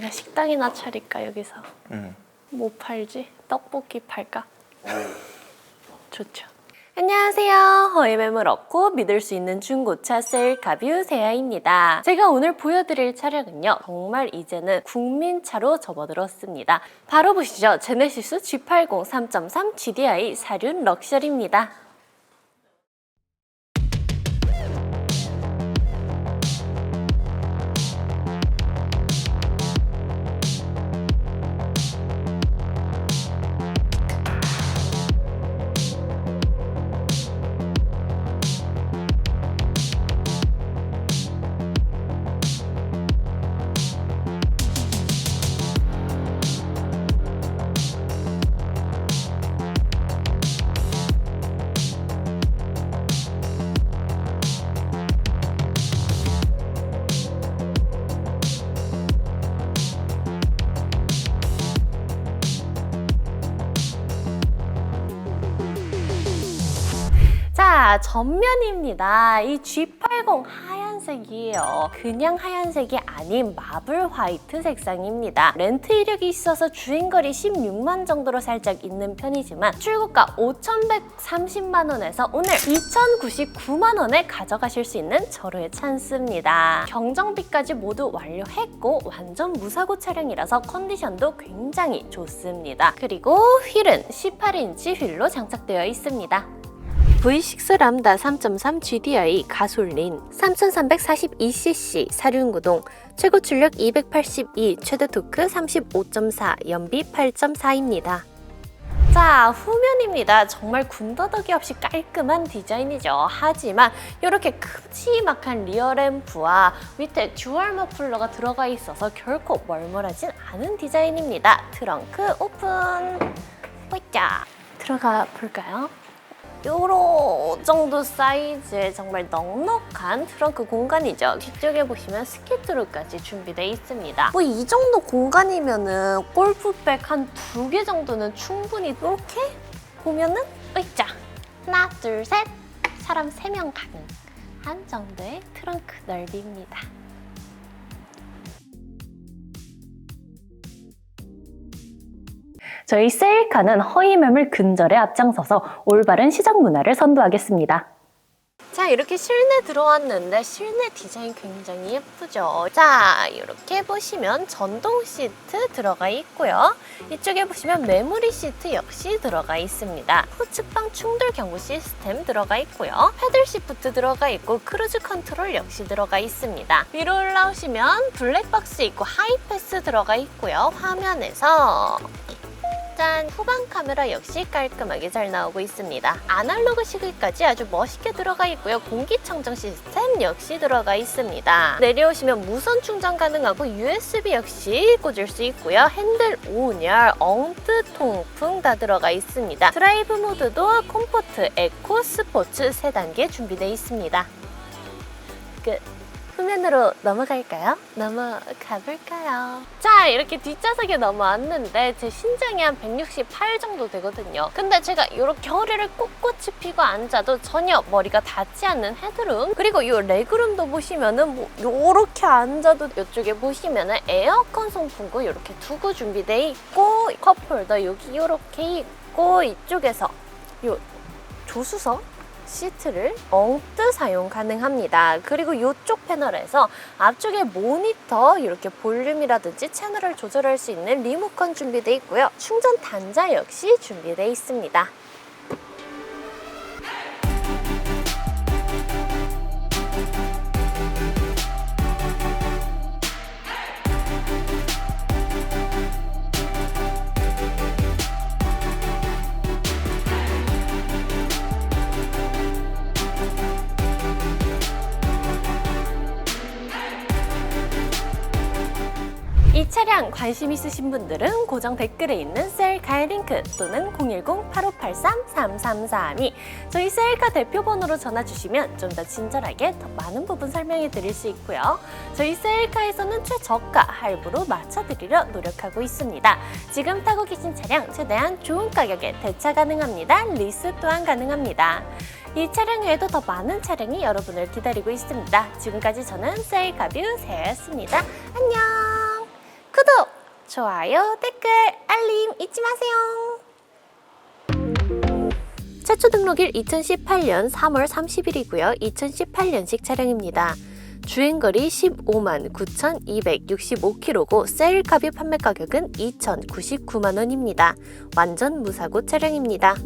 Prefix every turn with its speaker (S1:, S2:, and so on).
S1: 제가 식당이나 차릴까 여기서
S2: 응.
S1: 뭐 팔지? 떡볶이 팔까? 좋죠. 안녕하세요. 허위 매물 없고 믿을 수 있는 중고차 셀카뷰 세아입니다. 제가 오늘 보여드릴 차량은요. 정말 이제는 국민차로 접어들었습니다. 바로 보시죠. 제네시스 G80 3.3 GDI 사륜 럭셔리입니다. 자, 전면입니다. 이 G80 하얀색이에요. 그냥 하얀색이 아닌 마블 화이트 색상입니다. 렌트 이력이 있어서 주행거리 16만 정도로 살짝 있는 편이지만 출고가 5,130만 원에서 오늘 2,099만 원에 가져가실 수 있는 절호의 찬스입니다. 경정비까지 모두 완료했고 완전 무사고 차량이라서 컨디션도 굉장히 좋습니다. 그리고 휠은 18인치 휠로 장착되어 있습니다. V6 람다 3.3 GDI 가솔린 3342cc 사륜구동 최고 출력 282 최대 토크 35.4 연비 8.4입니다. 자 후면입니다. 정말 군더더기 없이 깔끔한 디자인이죠. 하지만 이렇게 큼지막한 리어 램프와 밑에 듀얼 머플러가 들어가 있어서 결코 멀멀하진 않은 디자인입니다. 트렁크 오픈! 호이자 들어가 볼까요? 요런 정도 사이즈의 정말 넉넉한 트렁크 공간이죠. 뒤쪽에 보시면 스키트루까지 준비되어 있습니다. 뭐 이 정도 공간이면은 골프백 한 두 개 정도는 충분히 이렇게 보면은 으이짜 하나 둘 셋 사람 세 명 가능한 정도의 트렁크 넓이입니다. 저희 세일카는 허위 매물 근절에 앞장서서 올바른 시장 문화를 선도하겠습니다. 자 이렇게 실내 들어왔는데 실내 디자인 굉장히 예쁘죠? 자 이렇게 보시면 전동 시트 들어가 있고요. 이쪽에 보시면 메모리 시트 역시 들어가 있습니다. 후측방 충돌 경고 시스템 들어가 있고요. 패들 시프트 들어가 있고 크루즈 컨트롤 역시 들어가 있습니다. 위로 올라오시면 블랙박스 있고 하이패스 들어가 있고요. 화면에서 짠! 후방 카메라 역시 깔끔하게 잘 나오고 있습니다. 아날로그 시계까지 아주 멋있게 들어가 있고요. 공기청정 시스템 역시 들어가 있습니다. 내려오시면 무선 충전 가능하고 USB 역시 꽂을 수 있고요. 핸들 온열, 엉뜨 통풍 다 들어가 있습니다. 드라이브 모드도 콤포트, 에코, 스포츠 세 단계 준비되어 있습니다. 끝. 후면으로 넘어갈까요? 넘어가 볼까요? 자, 이렇게 뒷좌석에 넘어왔는데 제 신장이 한 168 정도 되거든요. 근데 제가 이렇게 허리를 꼿꼿이 펴고 앉아도 전혀 머리가 닿지 않는 헤드룸 그리고 이 레그룸도 보시면은 뭐 이렇게 앉아도 이쪽에 보시면은 에어컨 송풍구 이렇게 두고 준비돼 있고 컵홀더 여기 이렇게 있고 이쪽에서 요 조수석 시트를 엉뜨 사용 가능합니다. 그리고 이쪽 패널에서 앞쪽에 모니터 이렇게 볼륨이라든지 채널을 조절할 수 있는 리모컨 준비되어 있고요. 충전 단자 역시 준비되어 있습니다. 이 차량 관심 있으신 분들은 고정 댓글에 있는 셀카의 링크 또는 010-8583-3332 저희 셀카 대표 번호로 전화 주시면 좀 더 친절하게 더 많은 부분 설명해 드릴 수 있고요. 저희 셀카에서는 최저가 할부로 맞춰드리려 노력하고 있습니다. 지금 타고 계신 차량 최대한 좋은 가격에 대차 가능합니다. 리스 또한 가능합니다. 이 차량 외에도 더 많은 차량이 여러분을 기다리고 있습니다. 지금까지 저는 셀카뷰 세였습니다. 안녕! 좋아요, 댓글, 알림 잊지 마세요. 최초 등록일 2018년 3월 30일이고요. 2018년식 차량입니다. 주행거리 15만 9,265km고 세일카비 판매 가격은 2,099만 원입니다. 완전 무사고 차량입니다.